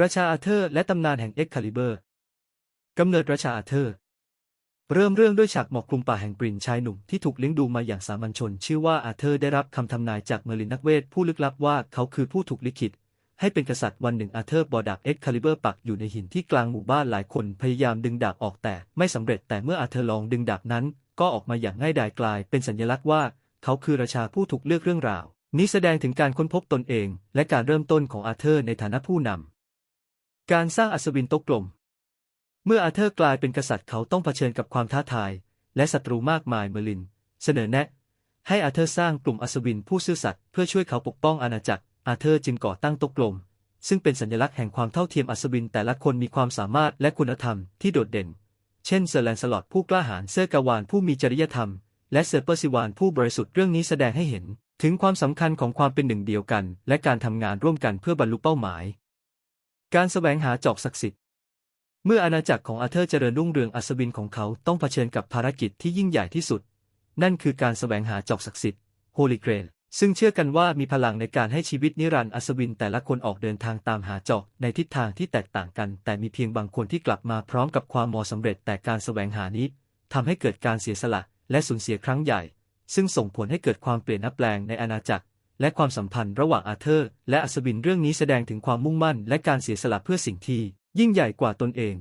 ราชาอาเธอร์และตำนานแห่งเอ็กคาลิเบอร์ กำเนิดราชาอาเธอร์ เริ่มเรื่องด้วยฉากหมอกคลุมป่าแห่งกรินชายหนุ่มที่ถูกเลี้ยงดูมาอย่างสามัญชน ชื่อว่าอาเธอร์ได้รับคำทำนายจากเมร์ลินนักเวทผู้ลึกลับว่าเขาคือผู้ถูกลิขิต ให้เป็นกษัตริย์วันหนึ่งอาเธอร์บอดาบเอ็กคาลิเบอร์ปักอยู่ในหินที่กลางหมู่บ้านหลายคนพยายามดึงดาบออกแต่ไม่สำเร็จแต่เมื่ออาเธอร์ลองดึงดาบนั้น ก็ออกมาอย่างง่ายดายกลาย เป็นสัญลักษณ์ว่า เขาคือราชาผู้ถูกเลือกเรื่องราว นี้แสดงถึงการค้นพบตนเอง และการเริ่มต้นของอาเธอร์ในฐานะผู้นำ การสร้างอัศวินโต๊ะกลม เมื่ออาเธอร์กลายเป็นกษัตริย์เขาต้องเผชิญกับความท้าทาย และศัตรูมากมายเมอร์ลิน เสนอแนะ ให้อาเธอร์สร้างกลุ่มอัศวินผู้ซื่อสัตย์เพื่อช่วยเขาปกป้องอาณาจักร อาเธอร์จึงก่อตั้งโต๊ะกลม ซึ่งเป็นสัญลักษณ์แห่งความเท่าเทียมอัศวินแต่ละคนมีความสามารถและคุณธรรมที่โดดเด่น เช่นเซอร์แลนสลอตผู้กล้าหาญเซอร์กาวานผู้มีจริยธรรม และเซอร์เปอร์ซิวานผู้บริสุทธิ์เรื่องนี้แสดงให้เห็น ถึงความสำคัญของความเป็นหนึ่งเดียวกัน และการทำงานร่วมกันเพื่อบรรลุเป้าหมาย การแสวงหาจอกศักดิ์สิทธิ์ เมื่ออาณาจักรของอาเธอร์เจริญรุ่งเรืองอัศวินของเขาต้องเผชิญกับภารกิจที่ยิ่งใหญ่ที่สุด นั่นคือการแสวงหาจอกศักดิ์สิทธิ์โฮลิเกรนซึ่งเชื่อกันว่ามีพลังในการให้ชีวิตนิรันดร์อัศวินแต่ละคนออกเดินทางตามหาจอกในทิศทางที่แตกต่างกัน แต่มีเพียงบางคนที่กลับมาพร้อมกับความมอสำเร็จแต่การแสวงหานี้ทำให้เกิดการเสียสละและสูญเสียครั้งใหญ่ ซึ่งส่งผลให้เกิดความเปลี่ยนแปลงในอาณาจักร และความสัมพันธ์ระหว่างอาเธอร์ และอัศวินเรื่องนี้แสดงถึงความมุ่งมั่นและการเสียสละเพื่อสิ่งที่ยิ่งใหญ่กว่าตนเอง